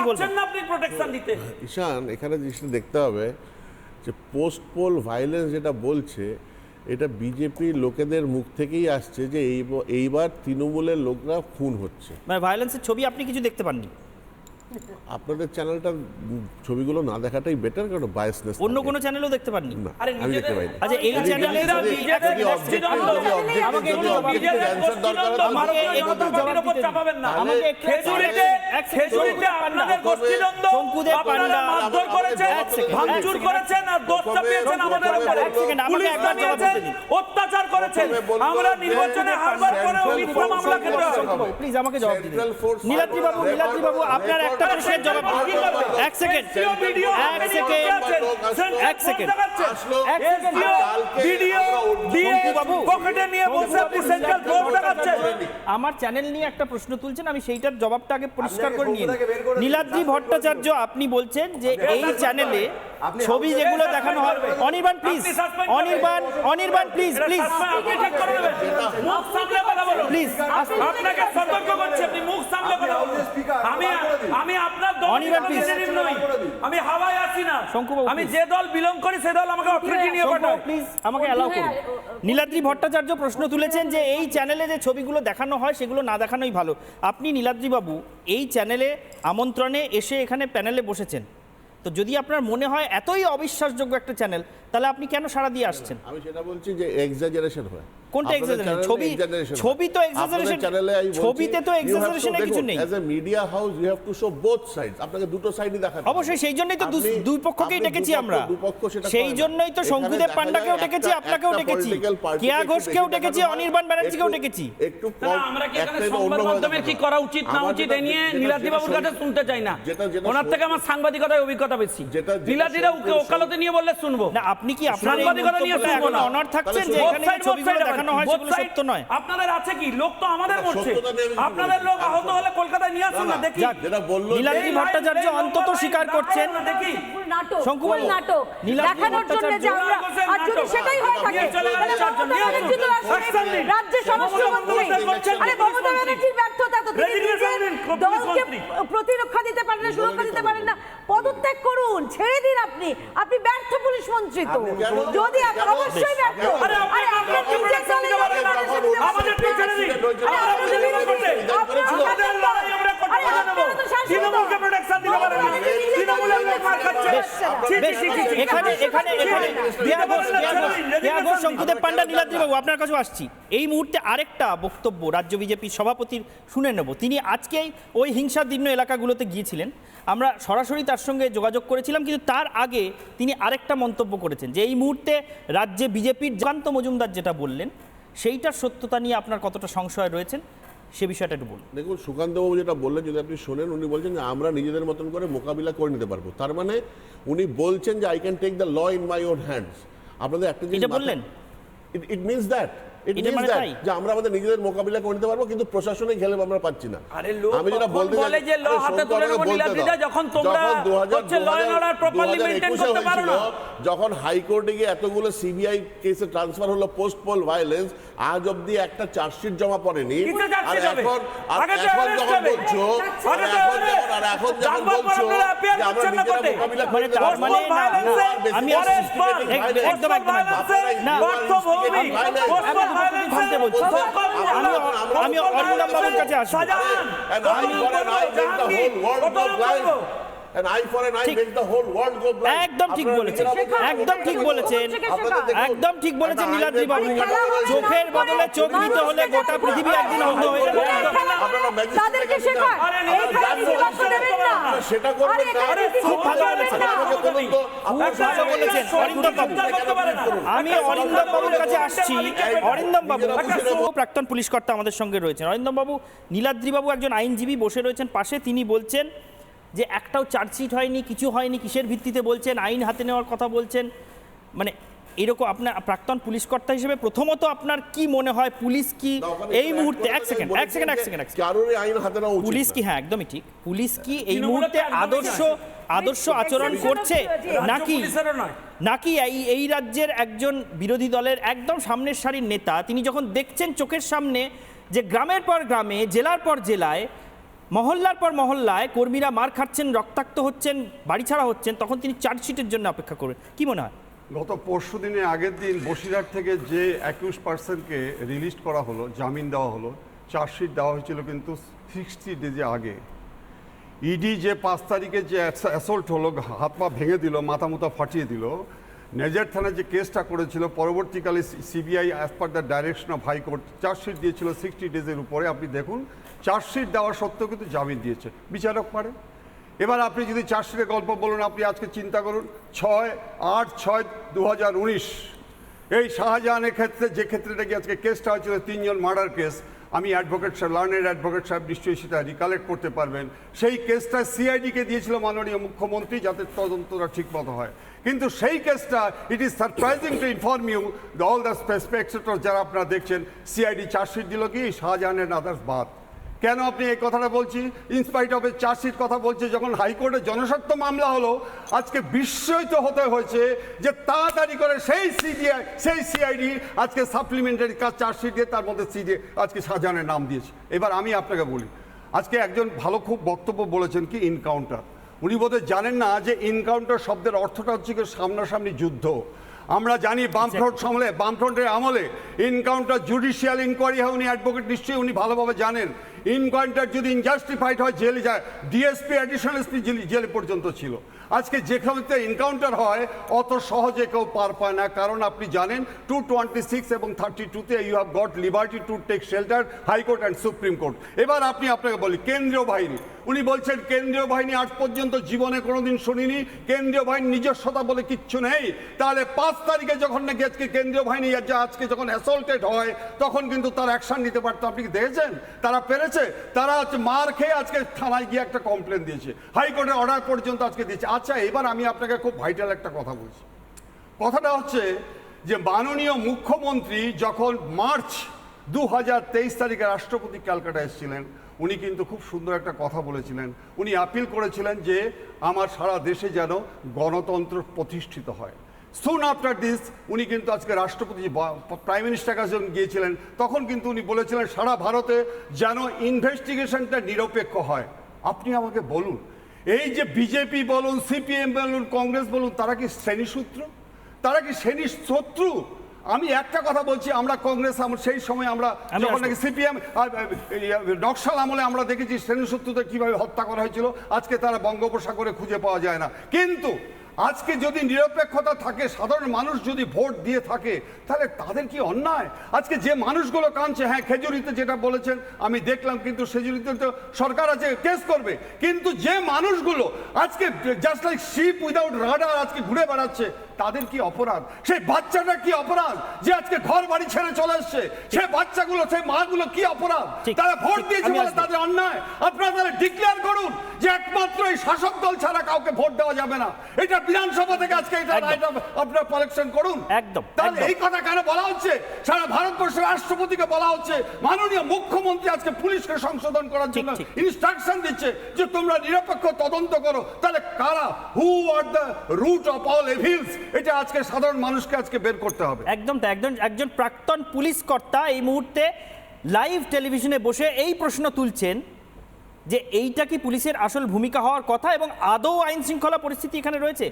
কি বলছেন না আপনি প্রোটেকশন দিতে? ঈশান এখানে জিনিসটা দেখতে হবে যে পোস্ট পোল ভায়োলেন্স যেটা বলছে এটা বিজেপির লোকেদের মুখ থেকেই আসছে যে এই এইবার তৃণমূলের লোকরা খুন হচ্ছে। মানে ভায়োলেন্সের ছবি আপনি কিছু দেখতে পাননি? আপনাদের চ্যানেলটা ছবিগুলো না দেখাটাই বেটার কারণ বায়াসনেস অন্য কোনো চ্যানেলও দেখতে পাননি না আরে আমি দেখতে নিজেদের- পাইনি। আচ্ছা এই যদি- চ্যানেলে নিজেরা যদি- নিজেদের যদি objective- গোষ্ঠীদ্বন্দ্ব, যদি objective- আমাকে নিজেদের দরকার আমাকে জনতা একটু জবাব দিতে চাপাবেন না। আমাকে খেজুরিতে এক খেজুরিতে আপনাদের গোষ্ঠীদ্বন্দ্ব শঙ্কুদেব আপনারা পান্ডা, মারধর করেছেন ভাঙচুর করেছেন আর দোষ প্রথমে- চাপিয়েছেন আমাদের প্রথমে উপরে। এক সেকেন্ড, আমাকে একবার জবাব দিতে দিন। অত্যাচার করেছেন। আমরা নির্বাচনে হারবার করে মিথ্যা মামলা খেতে। প্লিজ আমাকে জবাব দিন। নীলাদ্রি বাবু নীলাদ্রি বাবু আপনার একটা প্রশ্নের জবাব এক সেকেন্ড এক সেকেন্ড, এক সেকেন্ড। এক সেকেন্ড। ভিডিও দিয়ে বাবু, পকেটে নিয়ে বসে আপনি সেন্ট্রাল দেখাচ্ছেন। আমার চ্যানেল নিয়ে একটা প্রশ্ন তুলছেন আমি সেইটার জবাবটা আগে পরিষ্কার করে নিয়ে নিই। নীলাদ্রি ভট্টাচার্য আপনি বলছেন যে এই চ্যানেলে ছবি যেগুলো দেখানো হয় Anirban please Anirban Anirban please please Please, আপনাকে সতর্ক করছি। আপনি মুখ সামলে কথা বলুন আমি আমি নই আমি হাওয়ায় আসি না। শঙ্কুবাবু, আমি যে দল বিলং করি সে দল আমাকে অথরিটি নিয়ে পাঠায় প্লিজ আমাকে অ্যালাউ করুন। নীলাদ্রি ভট্টাচার্য প্রশ্ন তুলেছেন যে এই চ্যানেলে যে ছবিগুলো দেখানো হয় সেগুলো না দেখানোই ভালো। আপনি নীলাদ্রি বাবু এই চ্যানেলে আমন্ত্রণে এসে এখানে প্যানেলে বসেছেন। তো যদি আপনার মনে হয় এতই অবিশ্বাসযোগ্য একটা চ্যানেল তাহলে আপনি কেন সাড়া দিয়ে আসছেন? আমি সেটা বলছি যে এক্সাজারেশন হয়। কোনটা exaggeration? ছবি- ছবি তো exaggeration- ছবিতে তো কিছু নেই। As a media house you have to show both sides আপনাকে দুটো সাইডই দেখাতে অবশ্যই সেই জন্যই তো আপনি- দুই পক্ষকেই ডেকেছি আমরা। সেই জন্যই তো শঙ্কুদেব পান্ডাকেও ডেকেছি আপনাকেও ডেকেছি। কেয়া ঘোষকেও ডেকেছি অনির্বাণ ব্যানার্জিকেও ডেকেছি। একটু আমরা কি এখানে সংবাদ মাধ্যমের কি করা উচিত না উচিত এ নিয়ে নীলাদ্রি বাবুর কাছে শুনতে চাই না। ওনার থেকে আমার সাংবাদিকতায় অভিজ্ঞতা বেশি। নীলাদ্রিরা ওকালতে নিয়ে বললে শুনব। না আপনি কি আপনার সাংবাদিকতা নিয়ে শুনব না। অনর থাকছেন যে এখানে দেখানো হয় সেগুলো সত্য নয়। আপনাদের আছে কি? লোক তো আমাদের মরছে। আপনাদের লোক আহত হলে কলকাতায় নিয়ে আসুন না, দেখি। যেটা বলল নীলাদ্রি ভট্টাচার্য অন্তত স্বীকার করছেন। দেখি। নাটক শঙ্কুবাবু, নাটক। দেখানোর জন্য যে আমরা আর যদি সেটাই হয়ে থাকে। স্বরাষ্ট্রমন্ত্রী। আরে মমতা ব্যানার্জির ব্যর্থতা তো তিনি নিজের দলকে প্রতিরক্ষা দিতে পারেন না সুরক্ষা দিতে পারেন না। পদত্যাগ করুন ছেড়ে দিন আপনি। আপনি ব্যর্থ পুলিশ মন্ত্রী তো। যদি আপনি অবশ্যই ব্যর্থ। আরে আপনার আপনারা কাছে আসছি। এই মুহূর্তে আরেকটা বক্তব্য রাজ্য বিজেপির সভাপতির শুনে নেব। তিনি আজকেই ওই হিংসাদীর্ণ এলাকাগুলোতে গিয়েছিলেন। আমরা সরাসরি তার সঙ্গে যোগাযোগ করেছিলাম কিন্তু তার আগে তিনি আরেকটা মন্তব্য করেছেন যে এই মুহূর্তে রাজ্যে বিজেপির জান্ত মজুমদার যেটা বললেন সেইটার সত্যতা নিয়ে আপনার কতটা সংশয় রয়েছেন সে বিষয়টা একটু বলুন দেখুন সুকান্তবাবু যেটা বললেন যদি আপনি শোনেন উনি বলছেন যে আমরা নিজেদের মতন করে মোকাবিলা করে নিতে পারব তার মানে উনি বলছেন যে I can take the law in my own hands আপনাদের একটা জিনিস বললেন? ইট মিনস দ্যাট যে আমরা আমাদের নিজেদের মোকাবিলা করে নিতে পারব কিন্তু প্রশাসনিক হেল্প আমরা পাচ্ছি না আরে আমি যেটা বলতে বলে চাই- যে ল আরে হাতে শোন, তুলে আমাকে নেব বলতে নীলাদ্রিদা, দাও। যখন তোমরা যখন 2000 হচ্ছে law and order properly 2021 maintain একুশে করতে পারো হয়েছিল, না। যখন হাইকোর্টে গিয়ে এতগুলো সিবিআই কেসে ট্রান্সফার হলো পোস্ট পোল ভায়োলেন্স আজ অব্দি একটা চার্জশিট জমা পড়েনি আর এখন আর এখন যখন বলছো আর এখন যখন আর এখন যখন বলছো যে আমরা নিজেরা মোকাবিলা মানে করে মানে না, You না, are basically আমি। একদম, একদম, না, আমি থামতে বলছি। আমি আমি অরিন্দম বাবুর কাছে an eye makes the whole একদম ঠিক বলেছেন। একদম ঠিক বলেছেন। একদম ঠিক বলেছেন নীলাদ্রি বাবু। চোখের বদলে চোখ নিতে হলে গোটা পৃথিবী একদিন অন্ধ হয়ে যাবে। সেটা করবেন আমি অরিন্দম বাবুর কাছে আসছি। অরিন্দম বাবু। প্রাক্তন পুলিশ কর্তা আমাদের সঙ্গে রয়েছেন। অরিন্দম বাবু নীলাদ্রি বাবু একজন আইনজীবী বসে রয়েছেন। পাশে তিনি বলছেন যে একটাও চার্জশিট হয়নি কিছু হয়নি কিসের ভিত্তিতে বলছেন আইন হাতে নেওয়ার কথা বলছেন। মানে এরকম আপনার প্রাক্তন পুলিশ কর্তা হিসেবে প্রথমত আপনার কি মনে হয় পুলিশ কি এই মুহূর্তে এক সেকেন্ড এক সেকেন্ড এক সেকেন্ড এক সেকেন্ড। আইন হাতে নেওয়া উচিত পুলিশ কি হ্যাঁ একদমই ঠিক। পুলিশ কি এই মুহূর্তে আদর্শ আদর্শ আচরণ করছে নাকি নাকি এই এই রাজ্যের একজন বিরোধী দলের একদম সামনের সারির নেতা তিনি যখন দেখছেন চোখের সামনে যে গ্রামের পর গ্রামে জেলার পর জেলায় মহল্লার পর মহল্লায় কর্মীরা মার খাচ্ছেন, রক্তাক্ত হচ্ছেন, বাড়ি ছাড়া হচ্ছেন, তখন তিনি চার্জশিটের জন্য অপেক্ষা করবেন কি মনে হয়? গত পরশু দিনে আগের দিন বসিরহাট থেকে যে একুশ পার্সেন্টকে রিলিজ করা হলো, জামিন দেওয়া হলো, চার্জশিট দেওয়া হয়েছিল কিন্তু সিক্সটি ডেজে আগে। ইডি যে পাঁচ তারিখে যে অ্যাসল্ট হলো, হাত পা ভেঙে দিল, মাথা মুথা ফাটিয়ে দিল, নেজার থানায় যে কেসটা করেছিল, পরবর্তীকালে CBI as per the direction of high court chargesheet দিয়েছিল সিক্সটি ডেজের উপরে। আপনি দেখুন চার্জশিট দেওয়া সত্ত্বেও কিন্তু জামিন দিয়েছে। বিচারক পারে এবার আপনি যদি চার্জশিটের গল্প বলুন, আপনি আজকে চিন্তা করুন, ছয় আট ছয় দু এই শাহজাহানের ক্ষেত্রে যে ক্ষেত্রে নাকি আজকে কেসটা হয়েছিল, তিনজন মার্ডার কেস, আমি অ্যাডভোকেট সাহেব লার্নের অ্যাডভোকেট সাহেব নিশ্চয়ই সেটা রিকালেক্ট করতে পারবেন। সেই কেসটা সিআইডিকে দিয়েছিল মাননীয় মুখ্যমন্ত্রী, যাতে তদন্তটা ঠিকমতো হয়। কিন্তু সেই কেসটা it is surprising to inform you all the spectator যারা আপনারা দেখছেন, সিআইডি চার্জশিট দিল কি? শাহজাহানের আদার্স বাদ কেন আপনি এই কথাটা বলছি ইনস্পাইট অফ এ চার্জশিট কথা বলছি যখন হাইকোর্টে জনস্বার্থ মামলা হলো আজকে বিস্ময়িত হতে হয়েছে যে তাড়াতাড়ি করে সেই সিবিআই সেই সিআইডি আজকে সাপ্লিমেন্টারি কাজ চার্জশিট দিয়ে তার মধ্যে সিডি আজকে শাহজাহানের নাম দিয়েছে। এবার আমি আপনাকে বলি আজকে একজন ভালো খুব বক্তব্য বলেছেন কি ইনকাউন্টার উনি বোধহয় জানেন না যে ইনকাউন্টার শব্দের অর্থটা হচ্ছে কি সামনাসামনি যুদ্ধ। আমরা জানি বামফ্রন্ট আমলে বামফ্রন্টের আমলে ইনকাউন্টার জুডিশিয়াল ইনকোয়ারি হয় উনি অ্যাডভোকেট নিশ্চয়ই উনি ভালোভাবে জানেন। ইনকাউন্টার যদি ইনজাস্টিফাইড হয়, জেলে যায়। ডিএসপি অ্যাডিশনাল এসপি জেলে পর্যন্ত ছিল। আজকে যেখানে ইনকাউন্টার হয়, অত সহজে কেউ পার পায় না। কারণ আপনি জানেন টু টোয়েন্টি সিক্স এবং থার্টি টুতে you have got liberty to take shelter high court and supreme court এবার আপনি আপনাকে বলি, কেন্দ্রীয় বাহিনী। উনি বলছেন, কেন্দ্রীয় বাহিনী আজ পর্যন্ত জীবনে কোনোদিন শুনিনি। কেন্দ্রীয় বাহিনীর নিজস্বতা বলে কিচ্ছু নেই। তাহলে পাঁচ তারিখে যখন নাকি আজকে কেন্দ্রীয় বাহিনী আজকে যখন অ্যাসল্টেড হয়, তখন কিন্তু তারা অ্যাকশন নিতে পারতো। আপনি দেখেছেন? তারা পেরেছে তারা হচ্ছে মার খেয়ে আজকে থানায় গিয়ে একটা কমপ্লেন দিয়েছে। হাইকোর্টের অর্ডার পর্যন্ত আজকে দিয়েছে। আচ্ছা এবার আমি আপনাকে খুব ভাইটাল একটা কথা বলছি। কথাটা হচ্ছে যে মাননীয় মুখ্যমন্ত্রী যখন মার্চ দু হাজার তেইশ তারিখে রাষ্ট্রপতি ক্যালকাটা এসেছিলেন, উনি কিন্তু খুব সুন্দর একটা কথা বলেছিলেন। উনি আপিল করেছিলেন যে, আমার সারা দেশে যেন গণতন্ত্র প্রতিষ্ঠিত হয়। সুন আফটার দিস উনি কিন্তু আজকে রাষ্ট্রপতি প্রাইম মিনিস্টার কাছে গিয়েছিলেন তখন কিন্তু উনি বলেছিলেন সারা ভারতে যেন ইনভেস্টিগেশনটা নিরপেক্ষ হয়। আপনি আমাকে বলুন এই যে বিজেপি বলুন সিপিএম বলুন কংগ্রেস বলুন তারা কি শ্রেণীসূত্র তারা কি শ্রেণি শত্রু আমি একটা কথা বলছি আমরা কংগ্রেস সেই সময় আমরা আমি যখন নাকি সিপিএম নকশাল আমলে আমরা দেখেছি শ্রেণি শত্রুদের কীভাবে হত্যা করা হয়েছিল আজকে তারা বঙ্গোপসাগরে খুঁজে পাওয়া যায় না। কিন্তু আজকে যদি নিরপেক্ষতা থাকে, সাধারণ মানুষ যদি ভোট দিয়ে থাকে, তাহলে তাদের কি অন্যায়? আজকে যে মানুষগুলো কাঁদছে হ্যাঁ খেজুরিতে যেটা বলেছেন, আমি দেখলাম কিন্তু সেজুরিতে তো সরকার আছে, কেস করবে। কিন্তু যে মানুষগুলো আজকে just like ship without rudder আজকে ঘুরে বেড়াচ্ছে তাদের কি অপরাধ? সেই বাচ্চাটা কি অপরাধ? যে আজকে ঘর বাড়ি ছেড়ে চলে এসছে। সেই বাচ্চাগুলো সেই মাগুলো কি অপরাধ? তারা ভোট দিয়েছে বলে তাদের অন্যায়। আপনারা তাহলে ডিক্লেয়ার করুন যে একমাত্র এই শাসক দল ছাড়া কাউকে ভোট দেওয়া যাবে না। এটা বিধানসভা থেকে আজকে এটা। আপনারা কালেকশন করুন। একদম, তাহলে এই কথা কেন বলা হচ্ছে? সারা ভারতবর্ষের রাষ্ট্রপতিকে বলা হচ্ছে মাননীয় মুখ্যমন্ত্রী আজকে পুলিশকে সংশোধন করার জন্য ইনস্ট্রাকশন দিচ্ছে যে তোমরা নিরপেক্ষ তদন্ত করো। তাহলে কারা? Who are the root of all evils এটা আজকে সাধারণ মানুষকে আজকে বের করতে হবে। একদম তো একজন একজন প্রাক্তন পুলিশ কর্তা এই মুহূর্তে লাইভ টেলিভিশনে বসে এই প্রশ্ন তুলছেন যে এইটা কি পুলিশের আসল ভূমিকা হওয়ার কথা এবং আদৌ আইন শৃঙ্খলা পরিস্থিতি এখানে রয়েছে?